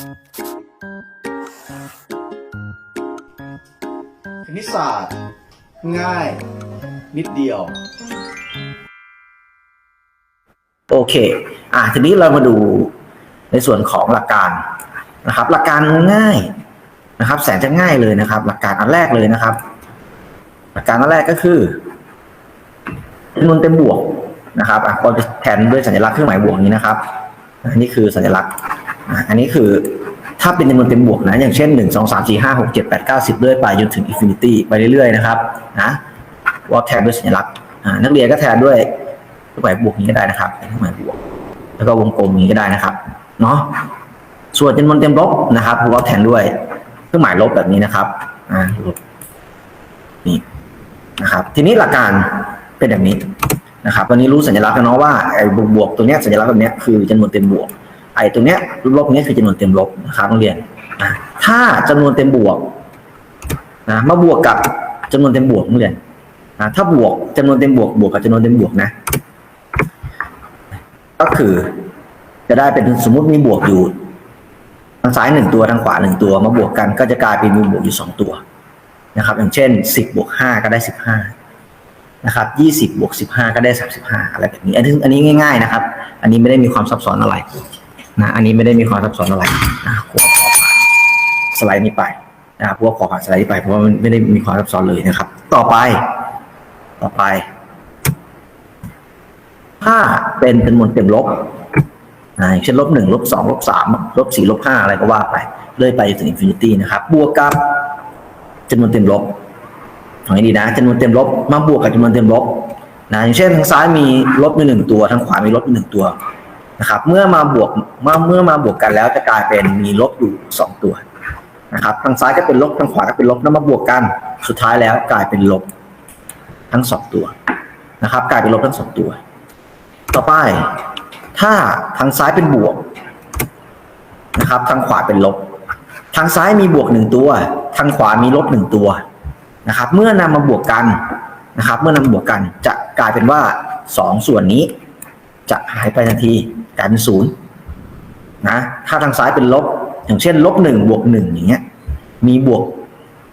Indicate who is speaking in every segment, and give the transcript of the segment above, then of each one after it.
Speaker 1: คณิตศาสตร์ ง่าย นิดเดียว
Speaker 2: โอเค อะทีนี้เรามาดูในส่วนของหลักการนะครับ หลักการง่ายนะครับ แสนจะง่ายเลยนะครับ หลักการอันแรกเลยนะครับ หลักการอันแรกก็คือจำนวนเต็มบวกนะครับอะก็จะแทนด้วยสัญลักษณ์เครื่องหมายบวกนี้นะครับนนี้คือสัญลักษณ์ อันนี้คือถ้าเป็นจำนวนเต็มบวกนะ อย่างเช่นหนึ่งสองสามสี่ห้าหกเจ็ดแปดเก้าสิบเรื่อยไปจนถึงอินฟินิตี้ไปเรื่อยๆนะครับนะว่าแทนด้วยสัญลักษณ์นักเรียนก็แทนด้วยเครื่องหมายบวกนี้ก็ได้นะครับเครื่องหมายบวก แล้วก็วงกลมนี้ก็ได้นะครับเนาะส่วนจำนวนเต็มลบนะครับผมก็แทนด้วยเครื่องหมายลบแบบนี้นะครับอ่าลบนี่นะครับ ทีนี้หลักการเป็นแบบนี้นะครับวันนี้รู้สัญลักษณ์แล้วเนาะว่าไอ้บวกบวกตัวเนี้ยสัญลักษณ์แบบเนี้ยคือจำนวนเต็มบวก ไอ้ตัวเนี้ยลบลบๆเนี้ยคือจำนวนเต็มลบนะครับนักเรียนถ้าจำนวนเต็มบวกนะมาบวกกับจำนวนเต็มบวกนักเรียนนะถ้าบวกจำนวนเต็มบวกบวกกับจำนวนเต็มบวกนะ ก็คือจะได้เป็นสมมติมีบวกอยู่ทางซ้ายหนึ่งตัวทางขวาหนึ่งตัวมาบวกกันก็จะกลายเป็นมีบวกอยู่สองตัวนะครับ อย่างเช่นสิบบวกห้าก็ได้สิบห้านะครับยี่สิบบวกสิบห้าก็ได้สามสิบห้าอะไรแบบนี้อันนี้อันนี้ง่าย ๆ นะครับ อันนี้ไม่ได้มีความซับซ้อนอะไร นะ อันนี้ไม่ได้มีความซับซ้อนอะไรนะขอขอผ่านสไลด์นี้ไปนะครับพวกขอผ่านสไลด์นี้ไปเพราะว่ามันไม่ได้มีความซับซ้อนเลยนะครับ ต่อไป ต่อไป ถ้าเป็นจำนวนเต็มลบอ่าอย่างเช่นลบหนึ่งลบสองลบสามลบสี่ลบห้าอะไรก็ว่าไป เรื่อยไปถึงอินฟินิตี้นะครับ บวกกับจำนวนเต็มลบฟังให้ดีนะจำนวนเต็มลบมาบวกกับจำนวนเต็มลบนะอย่างเช่นทางซ้ายมีลบอยู่หนึ่งตัว ทางขวามีลบอยู่หนึ่งตัว นะครับเมื่อมาบวกเมื่อเมื่อมาบวกกันแล้วจะกลายเป็นมีลบอยู่สองตัวนะครับทางซ้ายก็เป็นลบทางขวาก็เป็นลบแล้วมาบวกกันสุดท้ายแล้วกลายเป็นลบทั้งสองตัวนะครับ กลายเป็นลบทั้งสองตัว ต่อไป ถ้าทางซ้ายเป็นบวกนะครับ ทางขวาเป็นลบ ทางซ้ายมีบวกหนึ่งตัว ทางขวามีลบหนึ่งตัวนะครับ เมื่อนำมาบวกกันนะครับ เมื่อนำมาบวกกันจะกลายเป็นว่าสองส่วนนี้จะหายไปทันที กลายเป็นศูนย์นะถ้าทางซ้ายเป็นลบ อย่างเช่นลบหนึ่งบวกหนึ่งอย่างเงี้ย มีบวก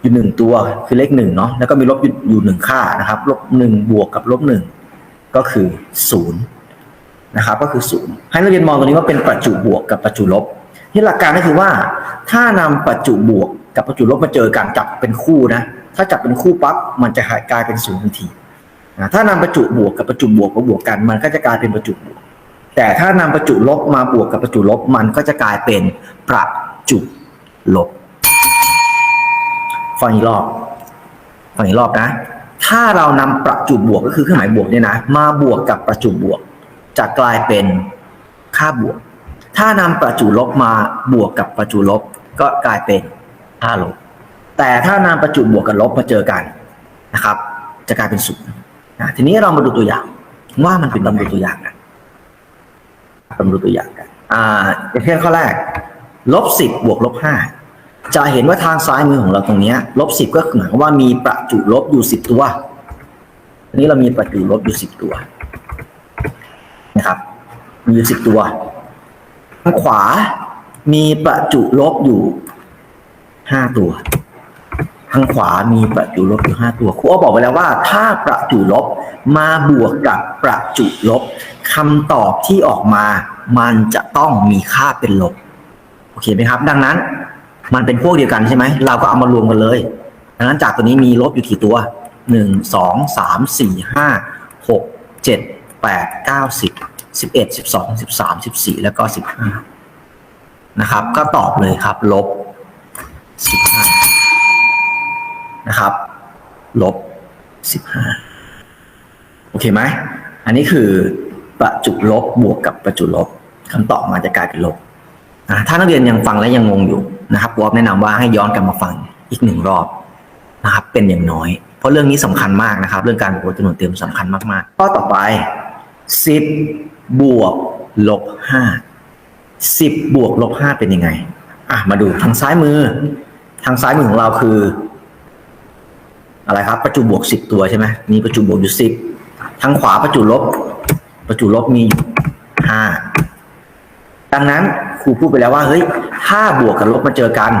Speaker 2: อยู่หนึ่งตัวคือเลขหนึ่งเนาะแล้วก็มีลบอยู่หนึ่งค่านะครับลบหนึ่งบวกกับลบหนึ่งก็คือศูนย์นะครับก็คือศูนย์ให้นักเรียนมองตรงนี้ว่าเป็นประจุบวกกับประจุลบที่หลักการก็คือว่า ถ้านำประจุบวกกับประจุลบมาเจอกันจับเป็นคู่นะ ถ้าจับเป็นคู่ปั๊บมันจะกลายเป็นศูนย์ทันที ถ้านำประจุบวกกับประจุบวกมาบวกกัน มันก็จะกลายเป็นประจุบวก แต่ถ้านำประจุลบมาบวกกับประจุลบมันก็จะกลายเป็นประจุลบ ฟังอีกรอบ ฟังอีกรอบนะ ถ้าเรานำประจุบวกก็คือเครื่องหมายบวกเนี่ยนะ มาบวกกับประจุบวก จะกลายเป็นค่าบวก ถ้านำประจุลบมาบวกกับประจุลบ ก็กลายเป็นค่าลบ แต่ถ้านำประจุบวกกับลบมาเจอกันนะครับ จะกลายเป็นศูนย์ทีนี้เรามาดูตัวอย่างว่ามันเป็นลำดูตัวอย่าง กันลำดูตัวอย่างกันอ่าอย่างเช่นข้อแรกลบสิบบวกลบห้าจะเห็นว่าทางซ้ายมือของเราตรงนี้ลบสิบก็หมายความว่ามีประจุลบอยู่สิบตัวอันนี้เรามีประจุลบอยู่สิบตัวนะครับมีอยู่สิบตัวทางขวามีประจุลบอยู่ห้าตัว ทางขวามีประจุลบอยู่ห้าตัวครูอ้อบอกไปแล้วว่า ถ้าประจุลบมาบวกกับประจุลบคำตอบที่ออกมา มันจะต้องมีค่าเป็นลบ โอเคไหมครับ ดังนั้น มันเป็นพวกเดียวกันใช่ไหม เราก็เอามารวมกันเลย ดังนั้นจากตัวนี้มีลบอยู่กี่ตัวหนึ่งสองสามสี่ห้าหกเจ็ดแปดเก้าสิบสิบเอ็ดสิบสองสิบสามสิบสี่แล้วก็สิบห้านะครับ ก็ตอบเลยครับ ลบสิบห้า นะครับ ลบสิบห้าโอเคไหม อันนี้คือประจุลบบวกกับประจุลบคำตอบมาจะกลายเป็นลบอ่าถ้านักเรียนยังฟังและยังงงอยู่นะครับวอฟแนะนำว่าให้ย้อนกลับมาฟังอีกหนึ่งรอบนะครับ เป็นอย่างน้อย เพราะเรื่องนี้สำคัญมากนะครับ เรื่องการบวกจำนวนเต็มสำคัญมากๆข้อต่อไปสิบบวกลบห้าสิบบวกลบห้าเป็นยังไงอะมาดูทางซ้ายมือ ทางซ้ายมือของเราคือ อะไรครับ ประจุบวกสิบตัวใช่ไหมมีประจุบวกอยู่สิบทางขวาประจุลบ ประจุลบมีอยู่ห้าดังนั้นครูพูดไปแล้วว่าเฮ้ยถ้าบวกกับลบมาเจอกัน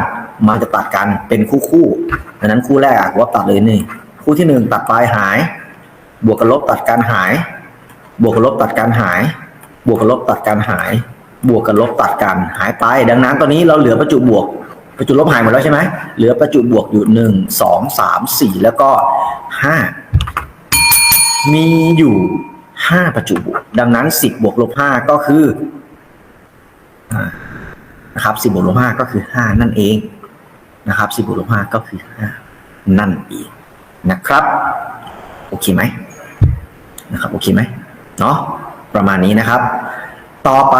Speaker 2: มันจะตัดกันเป็นคู่คู่ดังนั้นคู่แรกอะว่าตัดเลยนี่คู่ที่หนึ่งตัดปลายหาย บวกกับลบตัดการหาย บวกกับลบตัดการหาย บวกกับลบตัดการหาย บวกกับลบตัดกันหายไป ดังนั้นตอนนี้เราเหลือประจุบวก ประจุลบหายหมดแล้วใช่ไหมเหลือประจุบวกอยู่หนึ่งสองสามสี่แล้วก็ห้ามีอยู่ห้าประจุบวก ดังนั้นสิบบวกลบห้าก็คือนะครับสิบบวกลบห้าก็คือห้านั่นเองนะครับสิบบวกลบห้าก็คือห้านั่นเองนะครับ โอเคไหมนะครับโอเคไหมเนาะประมาณนี้นะครับ ต่อไป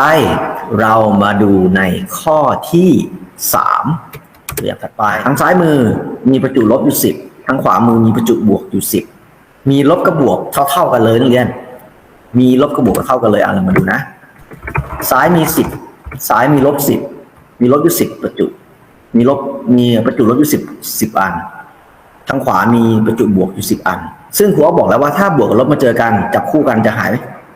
Speaker 2: เรามาดูในข้อที่ สามตัวอย่างถัดไป ทางซ้ายมือมีประจุลบอยู่สิบทางขวามือมีประจุบวกอยู่สิบมีลบกับบวกเท่าๆกันเลยนักเรียน มีลบกับบวกเท่ากันเลยอะเรามาดูนะ ซ้ายมีสิบซ้ายมีลบสิบมีลบอยู่สิบประจุ มีลบมีประจุลบอยู่สิบสิบอัน ทางขวามีประจุบวกอยู่สิบอัน ซึ่งครูอ้อบอกแล้วว่าถ้าบวกกับลบมาเจอกันจับคู่กันจะหาย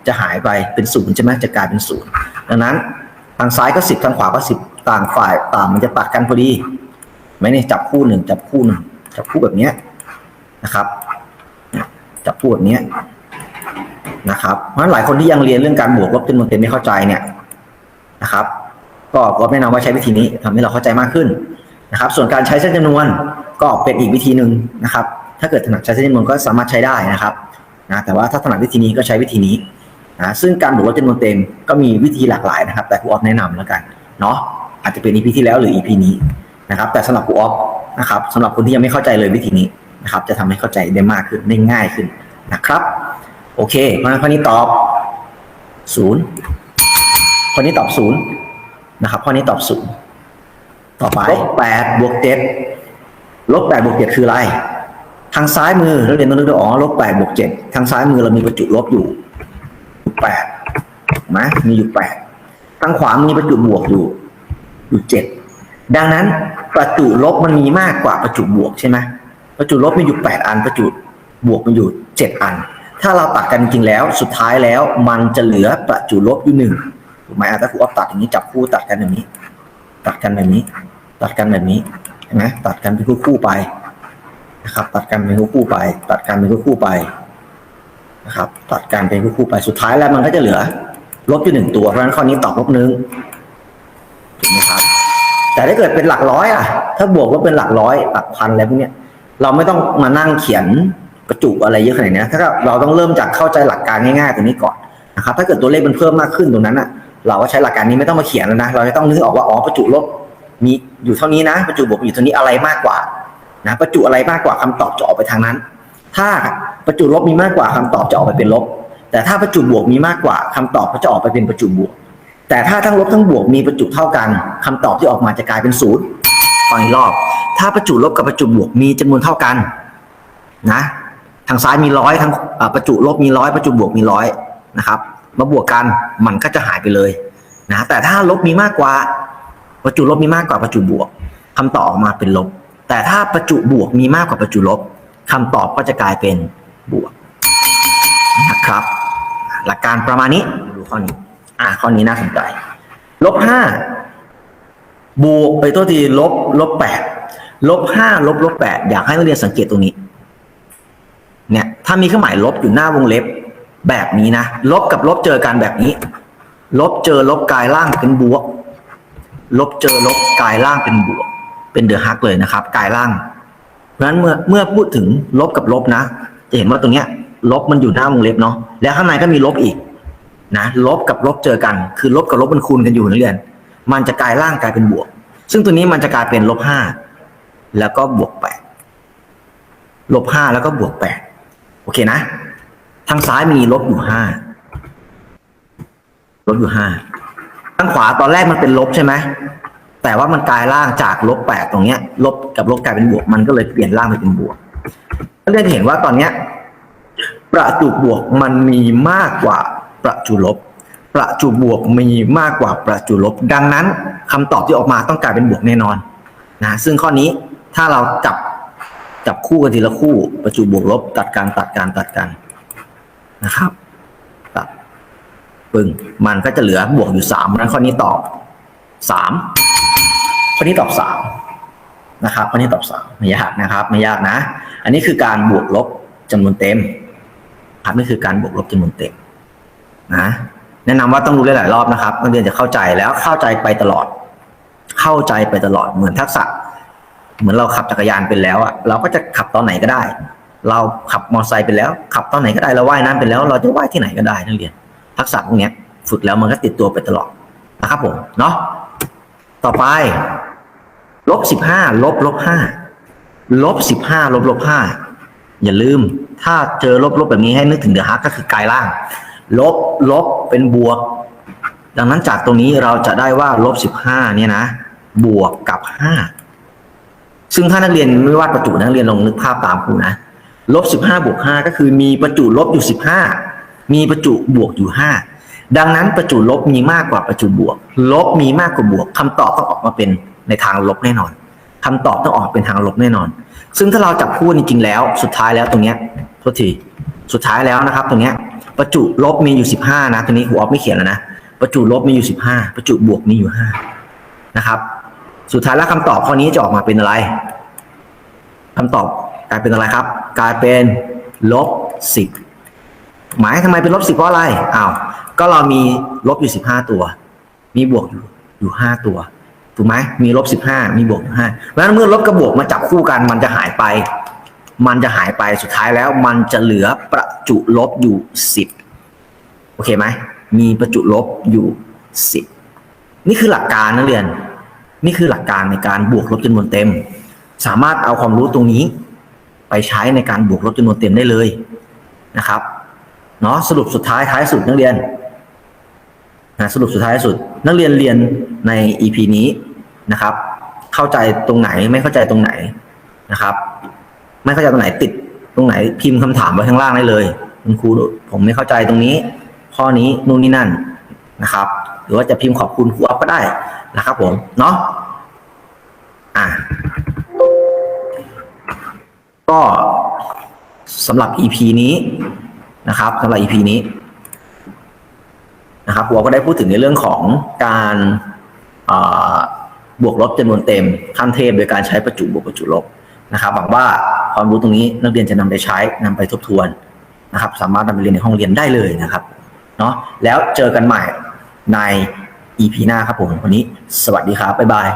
Speaker 2: จะหายไปเป็นศูนย์ใช่ไหมจะกลายเป็นศูนย์ดังนั้น ทางซ้ายก็สิบทางขวาก็สิบ ต่างฝ่ายต่างมันจะตัดกันพอดีไหมเนี่ยจับคู่หนึ่งจับคู่หนึ่งจับคู่แบบเนี้ยนะครับ จับคู่แบบเนี้ยนะครับ เพราะฉะนั้นหลายคนที่ยังเรียนเรื่องการบวกลบจำนวนเต็มไม่เข้าใจเนี่ยนะครับ ก็ก็แนะนำว่าใช้วิธีนี้ทำให้เราเข้าใจมากขึ้นนะครับ ส่วนการใช้เส้นจำนวนก็เป็นอีกวิธีหนึ่งนะครับ ถ้าเกิดถนัดใช้เส้นจำนวนก็สามารถใช้ได้นะครับนะแต่ว่าถ้าถนัดวิธีนี้ก็ใช้วิธีนี้นะซึ่งการบวกลบจำนวนเต็มก็มีวิธีหลากหลายนะครับ แต่ครูออฟแนะนำแล้วกันเนาะ อาจจะเป็น EP ที่แล้วหรือ EP นี้นะครับ แต่สำหรับครูออฟนะครับสำหรับคนที่ยังไม่เข้าใจเลยวิธีนี้นะครับ จะทำให้เข้าใจได้มากขึ้นได้ง่ายขึ้นนะครับ โอเคเพราะฉะนั้นข้อนี้ตอบศูนย์ข้อนี้ตอบศูนย์นะครับข้อนี้ตอบศูนย์ต่อไปลบแปดบวกเจ็ดลบแปดบวกเจ็ดคืออะไร ทางซ้ายมือเราเรียนต้องนึกดูอ๋อลบแปดบวกเจ็ดทางซ้ายมือเรามีประจุลบอยู่แปดถูกไหมมีอยู่แปดทางขวามีประจุบวกอยู่ อยู่เจ็ดดังนั้นประจุลบมันมีมากกว่าประจุบวกใช่ไหมประจุลบมีอยู่แปดอัน ประจุบวกมีอยู่เจ็ดอัน ถ้าเราตัดกันจริงแล้วสุดท้ายแล้วมันจะเหลือประจุลบอยู่หนึ่งถูกไหมอะถ้าครูอ๊อฟตัดอย่างนี้จับคู่ตัดกันแบบนี้ ตัดกันแบบนี้ ตัดกันแบบนี้เห็นไหมตัดกันเป็นคู่ๆไปนะครับ ตัดกันเป็นคู่ๆไป ตัดกันเป็นคู่ๆไปนะครับ ตัดกันเป็นคู่ๆไปสุดท้ายแล้วมันก็จะเหลือลบอยู่หนึ่งตัวเพราะฉะนั้นข้อนี้ตอบลบหนึ่ง ถูกไหมครับ แต่ถ้าเกิดเป็นหลักร้อยอะ ถ้าบวกว่าเป็นหลักร้อยหลักพันอะไรพวกเนี้ยเราไม่ต้องมานั่งเขียนประจุอะไรเยอะขนาดนี้ถ้าเราต้องเริ่มจากเข้าใจหลักการง่ายๆตรงนี้ก่อนนะครับ ถ้าเกิดตัวเลขมันเพิ่มมากขึ้นตรงนั้นอะ เราก็ใช้หลักการนี้ไม่ต้องมาเขียนแล้วนะ เราจะต้องนึกออกว่าอ๋อประจุลบมีอยู่เท่านี้นะ ประจุบวกอยู่เท่านี้อะไรมากกว่านะประจุอะไรมากกว่าคำตอบจะออกไปทางนั้น ถ้าประจุลบมีมากกว่าคำตอบจะออกไปเป็นลบ แต่ถ้าประจุบวกมีมากกว่าคำตอบก็จะออกไปเป็นประจุบวก แต่ถ้าทั้งลบทั้งบวกมีประจุเท่ากันคำตอบที่ออกมาจะกลายเป็นศูนย์ฟังอีกรอบ ถ้าประจุลบกับประจุบวกมีจำนวนเท่ากันนะทางซ้ายมีร้อยทางประจุลบมีร้อยประจุบวกมีร้อยนะครับ มาบวกกันมันก็จะหายไปเลยนะแต่ถ้าลบมีมากกว่าประจุลบมีมากกว่าประจุบวกคำตอบออกมาเป็นลบ แต่ถ้าประจุบวกมีมากกว่าประจุลบคำตอบก็จะกลายเป็นบวกนะครับ หลักการประมาณนี้ดูข้อนี้ อ่าข้อนี้น่าสนใจลบห้าบวกไปตัวทีลบลบแปดลบห้าลบลบแปดอยากให้นักเรียนสังเกตตรงนี้ เนี่ย ถ้ามีเครื่องหมายลบอยู่หน้าวงเล็บแบบนี้นะ ลบกับลบเจอกันแบบนี้ ลบเจอลบกลายล่างเป็นบวก ลบเจอลบกลายล่างเป็นบวก เป็นเดอะฮักเลยนะครับกลายล่าง เพราะฉะนั้นเมื่อเมื่อพูดถึงลบกับลบนะ จะเห็นว่าตรงเนี้ย ลบมันอยู่หน้าวงเล็บเนาะแล้วข้างในก็มีลบอีก นะลบกับลบเจอกัน คือลบกับลบมันคูณกันอยู่นักเรียน มันจะกลายล่างกลายเป็นบวก ซึ่งตัวนี้มันจะกลายเป็นลบห้าแล้วก็บวกแปดลบห้าแล้วก็บวกแปดโอเคนะ ทางซ้ายมีลบอยู่ห้าลบอยู่ห้าทางขวาตอนแรกมันเป็นลบใช่ไหมแต่ว่ามันกลายล่างจากลบแปดตรงเนี้ย ลบกับลบกลายเป็นบวก มันก็เลยเปลี่ยนล่างไปเป็นบวกนักเรียนเห็นว่าตอนเนี้ย ประจุบวกมันมีมากกว่า ประจุลบ ประจุบวกมีมากกว่าประจุลบ ดังนั้นคำตอบที่ออกมาต้องกลายเป็นบวกแน่นอนนะซึ่งข้อนี้ถ้าเราจับจับคู่กันทีละคู่ ประจุบวกลบตัดกันตัดกันตัดกันนะครับตัดปึ้งมันก็จะเหลือบวกอยู่สามนั้นข้อนี้ตอบสามข้อนี้ตอบสามนะครับข้อนี้ตอบสามไม่ยากนะครับไม่ยากนะ อันนี้คือการบวกลบจำนวนเต็มครับนี่คือการบวกลบจำนวนเต็ม นะแนะนำว่าต้องรู้หลายๆรอบนะครับนักเรียนจะเข้าใจแล้วเข้าใจไปตลอด เข้าใจไปตลอดเหมือนทักษะ เหมือนเราขับจักรยานเป็นแล้วอะเราก็จะขับตอนไหนก็ได้ เราขับมอเตอร์ไซค์เป็นแล้ว ขับตอนไหนก็ได้เราว่ายน้ำเป็นแล้ว เราจะว่ายที่ไหนก็ได้นักเรียน ทักษะพวกนี้ฝึกแล้วมันก็ติดตัวไปตลอดนะครับผมเนาะต่อไปลบสิบห้าลบลบห้าลบสิบห้าลบลบห้าอย่าลืม ถ้าเจอลบลบแบบนี้ให้นึกถึงเดือฮักก็คือกายล่าง ลบลบเป็นบวก ดังนั้นจากตรงนี้เราจะได้ว่าลบสิบห้าเนี่ยนะ บวกกับห้าซึ่งถ้านักเรียนไม่วาดประจุนักเรียนลองนึกภาพตามครูนะลบสิบห้าบวกห้าก็คือมีประจุลบอยู่สิบห้ามีประจุบวกอยู่ห้าดังนั้นประจุลบมีมากกว่าประจุบวก ลบมีมากกว่าบวกคำตอบต้องออกมาเป็นในทางลบแน่นอนคำตอบต้องออกเป็นทางลบแน่นอน ซึ่งถ้าเราจับคู่จริงๆแล้ว สุดท้ายแล้วตรงเนี้ยโทษทีสุดท้ายแล้วนะครับ ตรงเนี้ย ประจุลบมีอยู่สิบห้านะตรงนี้ครูออฟไม่เขียนแล้วนะประจุลบมีอยู่สิบห้าประจุบวกมีอยู่ห้านะครับ สุดท้ายแล้วคำตอบข้อนี้จะออกมาเป็นอะไรคำตอบกลายเป็นอะไรครับ กลายเป็นลบสิบหมายทำไมเป็นลบสิบเพราะอะไรอ้าวก็เรามีลบอยู่สิบห้าตัว มีบวกอยู่อยู่ห้าตัวถูกไหมมีลบสิบห้ามีบวกอยู่ห้าเพราะฉะนั้นเมื่อลบกับบวกมาจับคู่กันมันจะหายไป มันจะหายไปสุดท้ายแล้ว มันจะเหลือประจุลบอยู่สิบโอเคไหมมีประจุลบอยู่สิบนี่คือหลักการนักเรียน นี่คือหลักการในการบวกลบจำนวนเต็ม สามารถเอาความรู้ตรงนี้ ไปใช้ในการบวกลบจำนวนเต็มได้เลยนะครับเนาะสรุปสุดท้ายท้ายสุดนักเรียนนะสรุปสุดท้ายสุด นักเรียนเรียนใน EP นี้นะครับ เข้าใจตรงไหนไม่เข้าใจตรงไหนนะครับ ไม่เข้าใจตรงไหนติดตรงไหนพิมพ์คำถามไว้ข้างล่างได้เลย คุณครูผมไม่เข้าใจตรงนี้ ข้อนี้นู่นนี่นั่นนะครับ หรือว่าจะพิมพ์ขอบคุณครูอัพก็ได้นะครับ ผมเนาะอะก็สำหรับ EP นี้นะครับสำหรับ EP นี้นะครับหัวก็ได้พูดถึงในเรื่องของการบวกลบจำนวนเต็มขั้นเทพโดยการใช้ประจุบวกประจุลบนะครับหวังว่า ความรู้ตรงนี้นักเรียนจะนำไปใช้นำไปทบทวนนะครับ สามารถนำไปเรียนในห้องเรียนได้เลยนะครับเนาะแล้วเจอกันใหม่ใน EP หน้าครับผมวันนี้ สวัสดีครับบ๊ายบาย